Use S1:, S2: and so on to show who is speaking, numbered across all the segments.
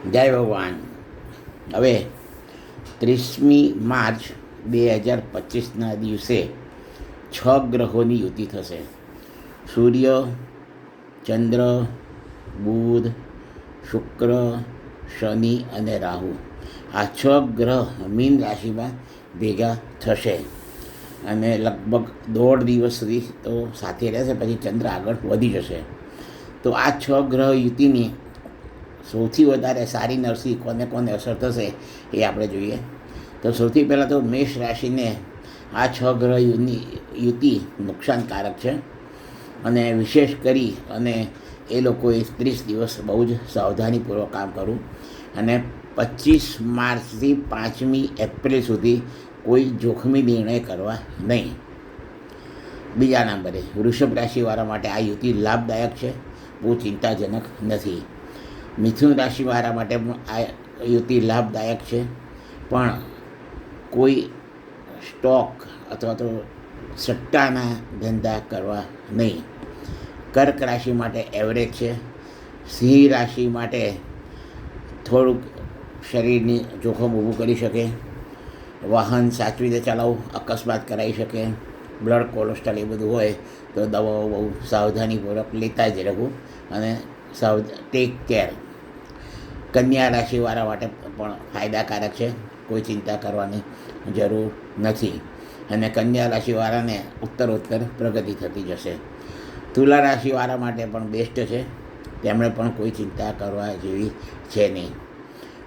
S1: જય ભગવાન હવે ત્રીસમી માર્ચ બે હજાર પચીસના દિવસે છ ગ્રહોની યુતિ થશે. સૂર્ય, ચંદ્ર, બુધ, શુક્ર, શનિ અને રાહુ. આ છ ગ્રહ મીન રાશિમાં ભેગા થશે અને લગભગ દોઢ દિવસ સુધી તો સાથે રહેશે, પછી ચંદ્ર આગળ વધી જશે. તો આ છ ગ્રહ યુતિની સૌથી વધારે સારી નરસી કોને કોને અસર થશે એ આપણે જોઈએ. તો સૌથી પહેલાં તો મેષ રાશિને આ છ ગ્રહ યુની, યુતિ નુકસાનકારક છે. અને વિશેષ કરી અને એ લોકોએ ત્રીસ દિવસ બહુ જ સાવધાનીપૂર્વક કામ કરવું. અને પચીસ માર્ચથી પાંચમી એપ્રિલ સુધી કોઈ જોખમી નિર્ણય કરવા નહીં. બીજા નંબરે, વૃષભ રાશિવાળા માટે આ યુતિ લાભદાયક છે. બહુ ચિંતાજનક નથી. મિથુન રાશિવાળા માટે પણ આ યુતિ લાભદાયક છે. પણ કોઈ સ્ટોક અથવા તો સટ્ટાના ધંધા કરવા નહીં. કર્ક રાશિ માટે એવરેજ છે. સિંહ રાશિ માટે થોડુંક શરીરની જોખમ ઊભું કરી શકે. વાહન સાચવીને ચલાવવું અકસ્માત કરાવી શકે. બ્લડ કોલેસ્ટ્રોલ એ બધું હોય તો દવાઓ બહુ સાવધાનીપૂર્વક લેતા જ રહેવું અને સાવ ટેક કેર કન્યા રાશિવાળા માટે પણ ફાયદાકારક છે. કોઈ ચિંતા કરવાની જરૂર નથી. અને કન્યા રાશિવાળાને ઉત્તરોત્તર પ્રગતિ થતી જશે. તુલા રાશિવાળા માટે પણ બેસ્ટ છે. તેમણે પણ કોઈ ચિંતા કરવા જેવી છે નહીં.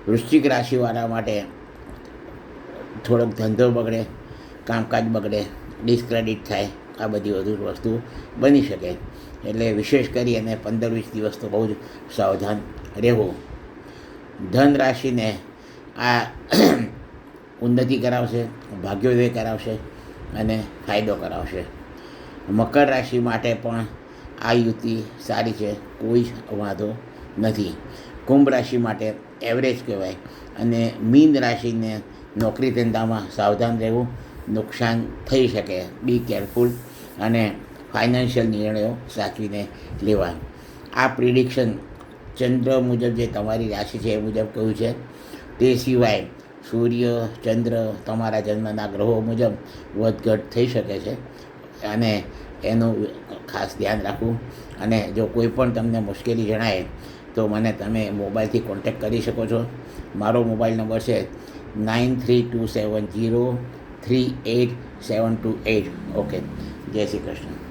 S1: વૃશ્ચિક રાશિવાળા માટે થોડોક ધંધો બગડે, કામકાજ બગડે, ડિસ્ક્રેડિટ થાય આ બધી વધુ વસ્તુ બની શકે. એટલે વિશેષ કરી અને પંદર વીસ દિવસ તો બહુ જ સાવધાન રહેવું. ધન રાશિને આ ઉન્નતિ કરાવશે, ભાગ્યોદય કરાવશે અને ફાયદો કરાવશે. મકર રાશિ માટે પણ આ યુતિ સારી છે, કોઈ જ વાંધો નથી. કુંભ રાશિ માટે એવરેજ કહેવાય અને મીન રાશિને નોકરી ધંધામાં સાવધાન રહેવું નુકસાન થઈ શકે. બી કેરફુલ અને ફાઇનાન્શિયલ નિર્ણયો સાચવીને લેવા આ પ્રિડિક્શન ચંદ્ર મુજબ જે તમારી રાશિ છે એ મુજબ કહ્યું છે? તે સિવાય સૂર્ય, ચંદ્ર તમારા જન્મના ગ્રહો મુજબ વધઘટ થઈ શકે છે. અને એનું ખાસ ધ્યાન રાખવું. અને જો કોઈ પણ તમને મુશ્કેલી જણાય, તો મને તમે મોબાઈલથી કોન્ટેક્ટ કરી શકો છો. મારો મોબાઈલ નંબર છે nine three two seven zero three eight seven two eight. Okay. Jai Shri Krishna.